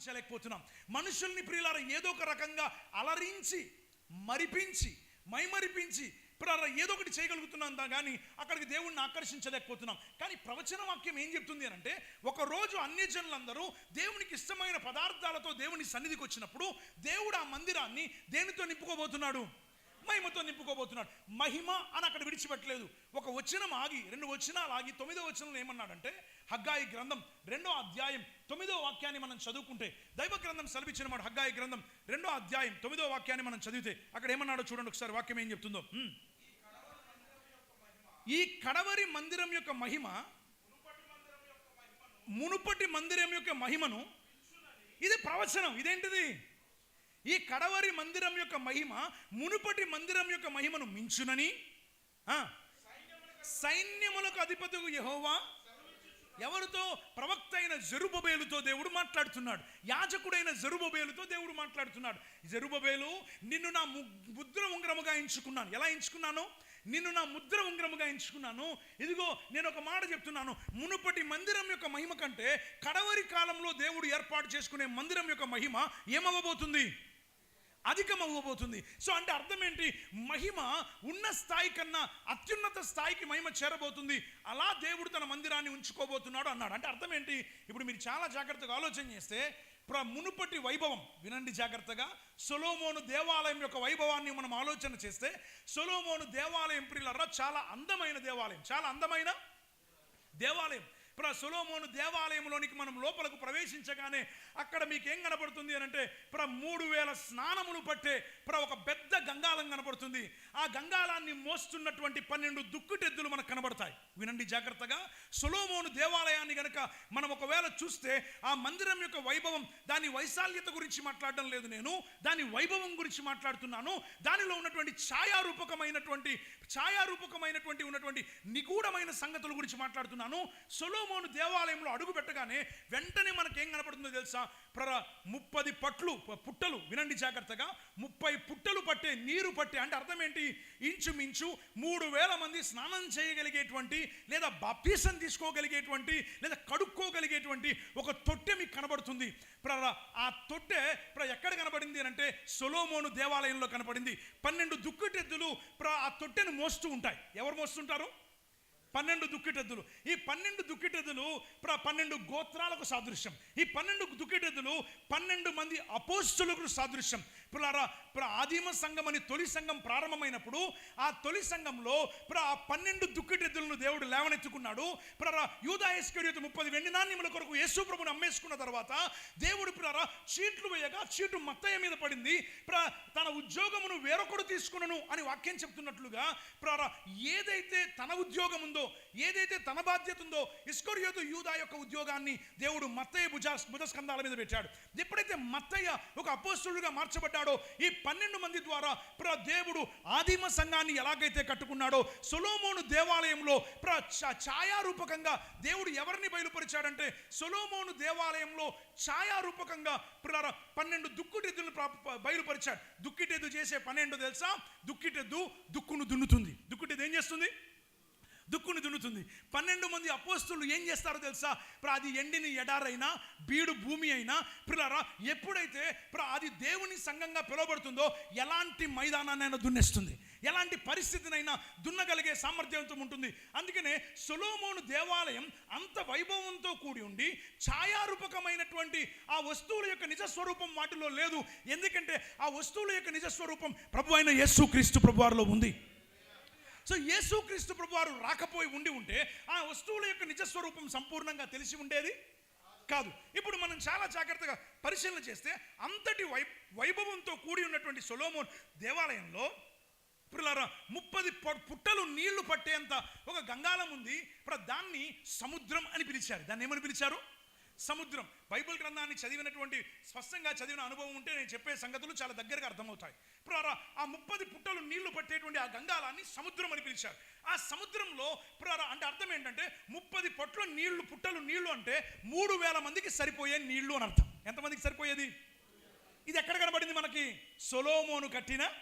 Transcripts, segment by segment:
ఆనందించలేకపోతున్నాం మనుషుల్ని ప్రియులారా ఏదో ఒక రకంగా అలరించి మరిపించి మైమరిపించి ప్రియులారా ఏదో ఒకటి చేయగలుగుతున్నాం దా కానీ అక్కడికి దేవుణ్ణి ఆకర్షించలేకపోతున్నాం. కానీ ప్రవచన వాక్యం ఏం చెప్తుంది అని అంటే ఒక రోజు అన్ని జనులందరూ దేవునికి ఇష్టమైన పదార్థాలతో దేవుని సన్నిధికి వచ్చినప్పుడు దేవుడు ఆ మందిరాన్ని దేనితో నింపుకోబోతున్నాడు? మహిమతో నింపుకోబోతున్నాడు. మహిమ అని అక్కడ విడిచిపెట్టలేదు. ఒక వచనం ఆగి రెండు వచనాలు ఆగి తొమ్మిదో వచనంలో ఏమన్నాడంటే హగ్గాయి గ్రంథం రెండో అధ్యాయం తొమ్మిదో వాక్యాన్ని మనం చదువుకుంటే దైవ గ్రంథం సెలవిచ్చిన మాట హగ్గాయి గ్రంథం రెండో అధ్యాయం తొమ్మిదో వాక్యాన్ని మనం చదివితే అక్కడ ఏమన్నాడో చూడండి ఒకసారి వాక్యం ఏం చెప్తుందో. ఈ కడవరి మందిరం యొక్క మహిమ మునుపటి మందిరం యొక్క మహిమను ఇది ప్రవచనం. ఇదేంటిది? ఈ కడవరి మందిరం యొక్క మహిమ మునుపటి మందిరం యొక్క మహిమను మించునని? సైన్యములకు అధిపతికు యెహోవా. ఎవరితో? ప్రవక్త అయిన జరుబబేలుతో దేవుడు మాట్లాడుతున్నాడు. యాజకుడైన జరుబబేలుతో దేవుడు మాట్లాడుతున్నాడు. జరుబబేలు నిన్ను నా ముద్ర ఉంగరముగా ఎంచుకున్నాను. ఎలా ఎంచుకున్నాను? నిన్ను నా ముద్ర ఉంగరముగా ఎంచుకున్నాను. ఇదిగో నేను ఒక మాట చెప్తున్నాను. మునుపటి మందిరం యొక్క మహిమ కంటే కడవరి కాలంలో దేవుడు ఏర్పాటు చేసుకునే మందిరం యొక్క మహిమ ఏమవ్వబోతుంది? అధికం అవ్వబోతుంది సో అంటే అర్థం ఏంటి? మహిమ ఉన్న స్థాయి కన్నా అత్యున్నత స్థాయికి మహిమ చేరబోతుంది. అలా దేవుడు తన మందిరాన్ని ఉంచుకోబోతున్నాడు అన్నాడు. అంటే అర్థం ఏంటి? ఇప్పుడు మీరు చాలా జాగ్రత్తగా ఆలోచన చేస్తే ప్ర మునుపటి వైభవం వినండి జాగ్రత్తగా సొలోమోను దేవాలయం యొక్క వైభవాన్ని మనం ఆలోచన చేస్తే సొలోమోను దేవాలయం ప్రియులరా చాలా అందమైన దేవాలయం. చాలా అందమైన దేవాలయం. ప్ర సొలోమోను దేవాలయంలోనికి మనం లోపలకు ప్రవేశించగానే అక్కడ మీకు ఏం కనపడుతుంది అని అంటే ప్ర మూడు వేల స్నానములు పట్టే ప్ర ఒక పెద్ద గంగాలం కనపడుతుంది. ఆ గంగాలాన్ని మోస్తున్నటువంటి పన్నెండు దుక్కుటెద్దులు మనకు కనబడతాయి. వినండి జాగ్రత్తగా. సొలోమోను దేవాలయాన్ని కనుక మనం ఒకవేళ చూస్తే ఆ మందిరం యొక్క వైభవం దాని వైశాల్యత గురించి మాట్లాడడం లేదు నేను. దాని వైభవం గురించి మాట్లాడుతున్నాను. దానిలో ఉన్నటువంటి ఛాయారూపకమైనటువంటి ఛాయారూపకమైనటువంటి ఉన్నటువంటి నిగూఢమైన సంగతుల గురించి మాట్లాడుతున్నాను. సొలోమోను దేవాలయంలో అడుగు పెట్టగానే వెంటనే మనకేం కనపడుతుందో తెలుసా? ప్ర ముప్పది పట్లు పుట్టలు వినండి జాగ్రత్తగా. ముప్పై పుట్టలు పట్టే నీరు పట్టే అంటే అర్థం ఏంటి ఇంచుమించు మూడు వేల మంది స్నానం చేయగలిగేటువంటి లేదా బాప్తీసం తీసుకోగలిగేటువంటి లేదా కడుక్కోగలిగేటువంటి ఒక తొట్టె మీకు కనబడుతుంది. ప్ర ఆ తొట్టె ప్ర ఎక్కడ కనబడింది అంటే సొలోమోను దేవాలయంలో కనబడింది. పన్నెండు దుక్కుటెద్దులు ప్ర ఆ తొట్టెను మోస్తూ ఉంటాయి. ఎవరు మోస్తుంటారు? పన్నెండు దుక్కిటెద్దులు. ఈ పన్నెండు దుక్కిటెద్దులు ప్ర పన్నెండు గోత్రాలకు సాదృశ్యం. ఈ పన్నెండు దుక్కిటెద్దులు పన్నెండు మంది అపోస్తులకు సాదృశ్యం. పిల్లారా ప్ర ఆదిమ సంఘం అని తొలి సంఘం ప్రారంభమైనప్పుడు ఆ తొలి సంఘంలో ప్ర ఆ పన్నెండు దుక్కిటెద్దులను దేవుడు లేవనెత్తుకున్నాడు. ప్ర యూదా ఇస్కరియోతు ముప్పది వెండి నాణ్యముల కొరకు యేసు ప్రభుని అమ్మేసుకున్న తర్వాత దేవుడు ప్ర చీట్లు వేయగా చీటు మత్తయ్య మీద పడింది. ప్ర తన ఉద్యోగమును వేరొకడు తీసుకునను అని వాక్యం చెప్తున్నట్లుగా ప్ర ఏదైతే తన ఉద్యోగం ఉందో ఏదైతే తన బాధ్యత ఉందో ఇస్కరియోతు యూదా యొక్క ఉద్యోగాన్ని దేవుడు మత్తయ్య భుజ భుజస్కంధాల మీద పెట్టాడు. ఎప్పుడైతే మత్తయ్య ఒక అపోస్తుడుగా మార్చబడ్డాడు ఈ పన్నెండు మంది ద్వారా ప్ర దేవుడు ఆదిమ సంఘాన్ని ఎలాగైతే కట్టుకున్నాడో సొలోమోను దేవాలయంలో ప్ర ఛాయారూపకంగా దేవుడు ఎవరిని బయలుపరిచాడంటే సొలోమోను దేవాలయంలో ఛాయారూపకంగా ప్ర పన్నెండు దుక్కుటెద్దులను బయలుపరిచాడు. దుక్కిటెద్దు చేసే పన్నెండు తెలుసా? దుక్కిటెద్దు దుక్కును దున్నుతుంది. దుక్కిటెద్దు ఏం చేస్తుంది? దుక్కుని దున్నుతుంది. పన్నెండు మంది అపోస్తులు ఏం చేస్తారో తెలుసా? ప్ర అది ఎండిని ఎడారైనా బీడు భూమి అయినా పిల్లరా ఎప్పుడైతే ప్ర అది దేవుని సంఘంగా పిలువబడుతుందో ఎలాంటి మైదానాన్నైనా దున్నేస్తుంది. ఎలాంటి పరిస్థితినైనా దున్నగలిగే సామర్థ్యంతో ఉంటుంది. అందుకనే సొలోమోను దేవాలయం అంత వైభవంతో కూడి ఉండి ఛాయారూపకమైనటువంటి ఆ వస్తువుల యొక్క నిజ స్వరూపం వాటిలో లేదు. ఎందుకంటే ఆ వస్తువుల యొక్క నిజ స్వరూపం ప్రభు అయిన యేసు క్రీస్తు ప్రభువారిలో ఉంది. సో యేసుక్రీస్తు ప్రభు వారు రాకపోయి ఉండి ఉంటే ఆ వస్తువుల యొక్క నిజ స్వరూపం సంపూర్ణంగా తెలిసి ఉండేది కాదు. ఇప్పుడు మనం చాలా జాగ్రత్తగా పరిశీలన చేస్తే అంతటి వై వైభవంతో కూడి ఉన్నటువంటి సొలోమోన్ దేవాలయంలో పిల్లరా ముప్పది పుట్టలు నీళ్ళు పట్టేంత ఒక గంగాలం ఉంది. ఇప్పుడు దాన్ని సముద్రం అని పిలిచారు. దాన్ని ఏమని పిలిచారు? సముద్రం. బైబిల్ గ్రంథాన్ని చదివినటువంటి స్పష్టంగా చదివిన అనుభవం ఉంటే నేను చెప్పే సంగతులు చాలా దగ్గరగా అర్థమవుతాయి. ఇప్పుడు ఆ- ముప్పది పుట్టలు నీళ్ళు పట్టేటువంటి ఆ గంగాలాన్ని సముద్రం అని పిలిచారు. ఆ సముద్రంలో ఇప్పుడు అంటే అర్థం ఏంటంటే ముప్పది పొట్ల నీళ్ళు పుట్టలు నీళ్ళు అంటే మూడు వేల మందికి సరిపోయే నీళ్ళు అని అర్థం. ఎంతమందికి సరిపోయేది? ఇది ఎక్కడ కనబడింది మనకి? సొలోమోను కట్టిన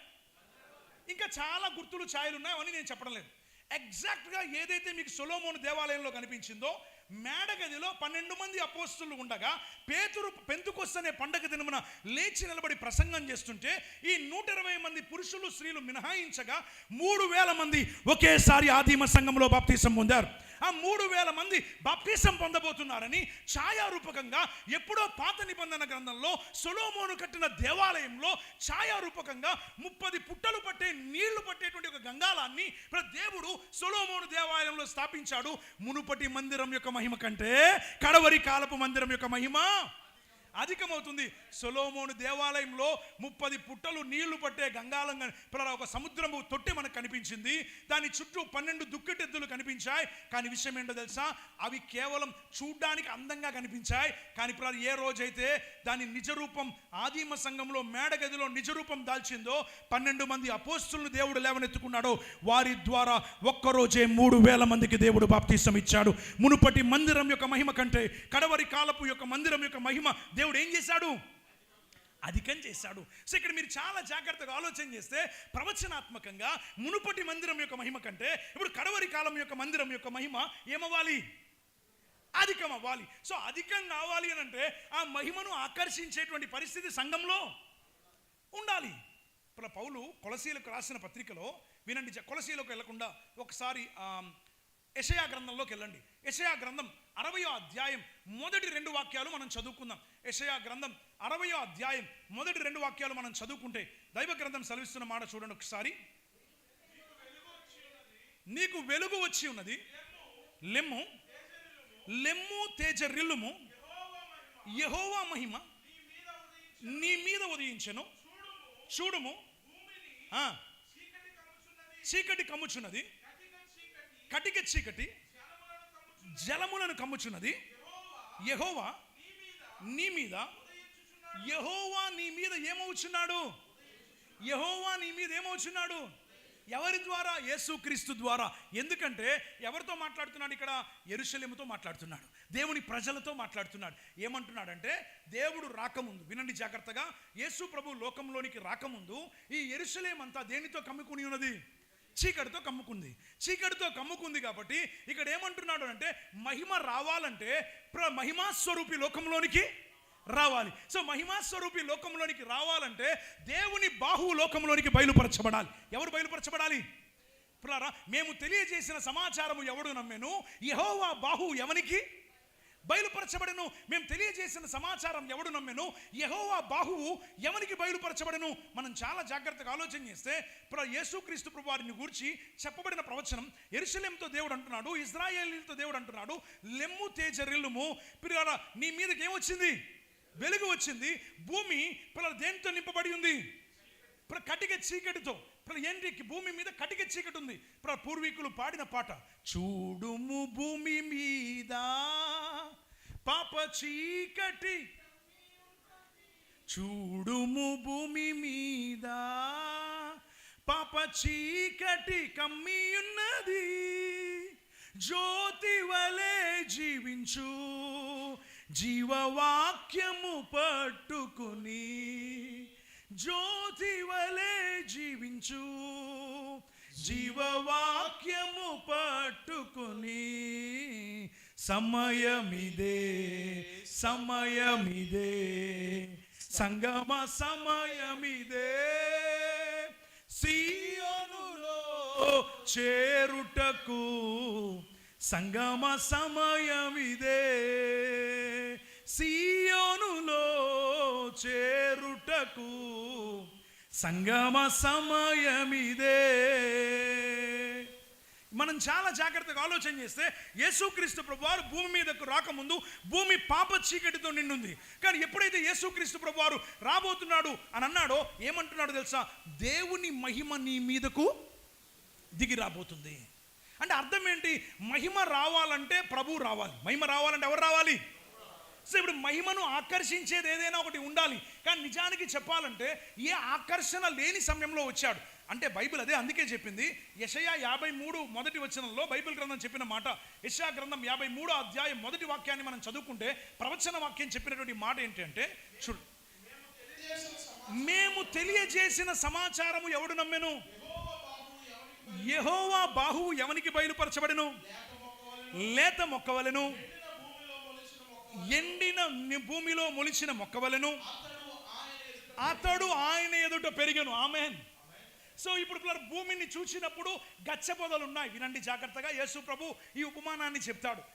ఇంకా చాలా గుర్తులు ఛాయలు ఉన్నాయి నేను చెప్పడం లేదు. ఎగ్జాక్ట్గా ఏదైతే మీకు సొలోమోను దేవాలయంలో కనిపించిందో మేడగదిలో పన్నెండు మంది అపోస్తులు ఉండగా పేతురు పెంతుకొస్తనే పండగ దినమున లేచి నిలబడి ప్రసంగం చేస్తుంటే ఈ నూట ఇరవై మంది పురుషులు స్త్రీలు మినహాయించగా మూడు వేల మంది ఒకేసారి ఆదిమ సంఘంలో బాప్తీసం పొందారు. ఆ మూడు వేల మంది బాప్తీసం పొందబోతున్నారని ఛాయారూపకంగా ఎప్పుడో పాత నిబంధన గ్రంథంలో సొలోమోను కట్టిన దేవాలయంలో ఛాయారూపకంగా ముప్పది పుట్టలు పట్టే నీళ్ళు పట్టేటువంటి ఒక గంగాలాన్ని దేవుడు సొలోమోను దేవాలయంలో స్థాపించాడు. మునుపటి మందిరం యొక్క మహిమ కంటే కడవరి కాలపు మందిరం యొక్క మహిమ అధికమవుతుంది. సొలోమోను దేవాలయంలో ముప్పది పుట్టలు నీళ్ళు పట్టే గంగాలంగా ఇప్పుడు ఒక సముద్రము తొట్టి మనకు కనిపించింది. దాని చుట్టూ పన్నెండు దుక్కెటెద్దులు కనిపించాయి. కానీ విషయం ఏంటో తెలుసా? అవి కేవలం చూడ్డానికి అందంగా కనిపించాయి. కానీ ఇప్పుడు ఏ రోజైతే దాని నిజరూపం ఆదిమ సంఘంలో మేడగదిలో నిజరూపం దాల్చిందో పన్నెండు మంది అపోస్తులను దేవుడు లేవనెత్తుకున్నాడో వారి ద్వారా ఒక్కరోజే మూడు వేల మందికి దేవుడు బాప్తీసం ఇచ్చాడు. మునుపటి మందిరం యొక్క మహిమ కంటే కడవరి కాలపు యొక్క మందిరం యొక్క మహిమ దేవుడు ఏం చేశాడు? అధికం చేశాడు. సో ఇక్కడ మీరు చాలా జాగ్రత్తగా ఆలోచన చేస్తే ప్రవచనాత్మకంగా మునుపటి మందిరం యొక్క మహిమ కంటే ఇప్పుడు కడవరి కాలం యొక్క మందిరం యొక్క మహిమ ఏమవ్వాలి? అధికం అవ్వాలి సో అధికం కావాలి అని అంటే ఆ మహిమను ఆకర్షించేటువంటి పరిస్థితి సంఘంలో ఉండాలి. ఇప్పుడు పౌలు కొలసీలకు రాసిన పత్రికలో వినండి కొలసీలకు వెళ్ళకుండా ఒకసారి యషయా గ్రంథంలోకి వెళ్ళండి. యషయా గ్రంథం అరవయో అధ్యాయం మొదటి రెండు వాక్యాలు మనం చదువుకుందాం. యషయా గ్రంథం అరవయో అధ్యాయం మొదటి రెండు వాక్యాలు మనం చదువుకుంటే దైవ గ్రంథం సెలవిస్తున్న మాట చూడండి ఒకసారి. నీకు వెలుగు వచ్చి ఉన్నది. లెమ్ము. లెమ్ము తేజరిల్లుము. యహోవా మహిమ. నీ మీద ఉదయించెను. చూడుము. ఆ, చీకటి కమ్ముచున్నది. కటిక చీకటి జలములను కమ్ముచున్నది. యహోవా నీ మీద యహోవా నీ మీద ఏమవుచున్నాడు? యహోవా నీ మీద ఏమవుచున్నాడు? ఎవరి ద్వారా? యేసుక్రీస్తు ద్వారా. ఎందుకంటే ఎవరితో మాట్లాడుతున్నాడు ఇక్కడ? ఎరుశల్యముతో మాట్లాడుతున్నాడు. దేవుని ప్రజలతో మాట్లాడుతున్నాడు. ఏమంటున్నాడంటే దేవుడు రాకముందు వినండి జాగ్రత్తగా యేసు ప్రభు లోకంలోనికి రాకముందు ఈ ఎరుశలేమంతా దేనితో కమ్ముకుని ఉన్నది? చీకటితో కమ్ముకుంది. చీకటితో కమ్ముకుంది కాబట్టి ఇక్కడ ఏమంటున్నాడు అంటే మహిమ రావాలంటే ప్ర మహిమా స్వరూపి లోకంలోనికి రావాలి. సో మహిమా స్వరూపి లోకంలోనికి రావాలంటే దేవుని బాహు లోకంలోనికి బయలుపరచబడాలి. ఎవరు బయలుపరచబడాలి? ప్రియులారా, మేము తెలియజేసిన సమాచారము ఎవడు నమ్మెను? యహోవా బాహు ఎవనికి? బయలుపరచబడను. మేము తెలియజేసిన సమాచారం ఎవడు నమ్మెను? యహోవా బాహువు ఎవనికి బయలుపరచబడను? మనం చాలా జాగ్రత్తగా ఆలోచన చేస్తే ప్ర యేసుక్రీస్తు ప్రభు వారిని గూర్చి చెప్పబడిన ప్రవచనం ఎరుసలేంతో దేవుడు అంటున్నాడు ఇజ్రాయేలీలతో దేవుడు అంటున్నాడు లెమ్ము తేజరిల్లుము. పిల్లల నీ మీదకి ఏమొచ్చింది? వెలుగు వచ్చింది. భూమి పిల్లలు దేనితో నింపబడి ఉంది? ఇప్పుడు కటిక చీకటితో. ఇప్పుడు ఏంటి భూమి మీద కటిక చీకటి ఉంది. ఇప్పుడు పూర్వీకులు పాడిన పాట చూడుము భూమి మీద పాప చీకటి చూడుము భూమి మీద. పాప చీకటి కమ్మి ఉన్నది జ్యోతి వలె జీవించు. జీవవాక్యము పట్టుకుని జ్యోతి వలె జీవించు. జీవవాక్యము పట్టుకుని సమయమిదే సమయమిదే. సంగమ సమయమిదే. సీయోనులో చేరుటకు సంగమ సమయమిదే. సీయోనులో చేరుటకు సంగమ సమయమిదే. మనం చాలా జాగ్రత్తగా ఆలోచన చేస్తే యేసుక్రీస్తు ప్రభువారు భూమి మీదకు రాకముందు భూమి పాప చీకటితో నిండుంది. కానీ ఎప్పుడైతే యేసుక్రీస్తు ప్రభువారు రాబోతున్నాడు అని అన్నాడో ఏమంటున్నాడు తెలుసా? దేవుని మహిమ నీ మీదకు దిగి రాబోతుంది. అంటే అర్థం ఏంటి? మహిమ రావాలంటే ప్రభు రావాలి. మహిమ రావాలంటే ఎవరు రావాలి? సో ఇప్పుడు మహిమను ఆకర్షించేది ఏదైనా ఒకటి ఉండాలి. కానీ నిజానికి చెప్పాలంటే ఏ ఆకర్షణ లేని సమయంలో వచ్చాడు. అంటే బైబిల్ అదే అందుకే చెప్పింది. యషయా యాభై మూడు మొదటి వచనంలో బైబిల్ గ్రంథం చెప్పిన మాట. యషయా గ్రంథం యాభై మూడు అధ్యాయం మొదటి వాక్యాన్ని మనం చదువుకుంటే ప్రవచన వాక్యం చెప్పినటువంటి మాట ఏంటంటే చూడు. మేము తెలియజేసిన సమాచారము ఎవడు నమ్మెను? యహోవా బాహువు ఎవనికి బయలుపరచబడెను? లేత మొక్కవలెను ఎండిన భూమిలో మొలిచిన మొక్కవలను అతడు ఆయన ఎదుట పెరిగను. ఆమెన్. సో ఇప్పుడు భూమిని చూసినప్పుడు గచ్చ పొదలు ఉన్నాయి. వినండి జాగ్రత్తగా. యేసు ప్రభు ఈ ఉపమానాన్ని చెప్తాడు.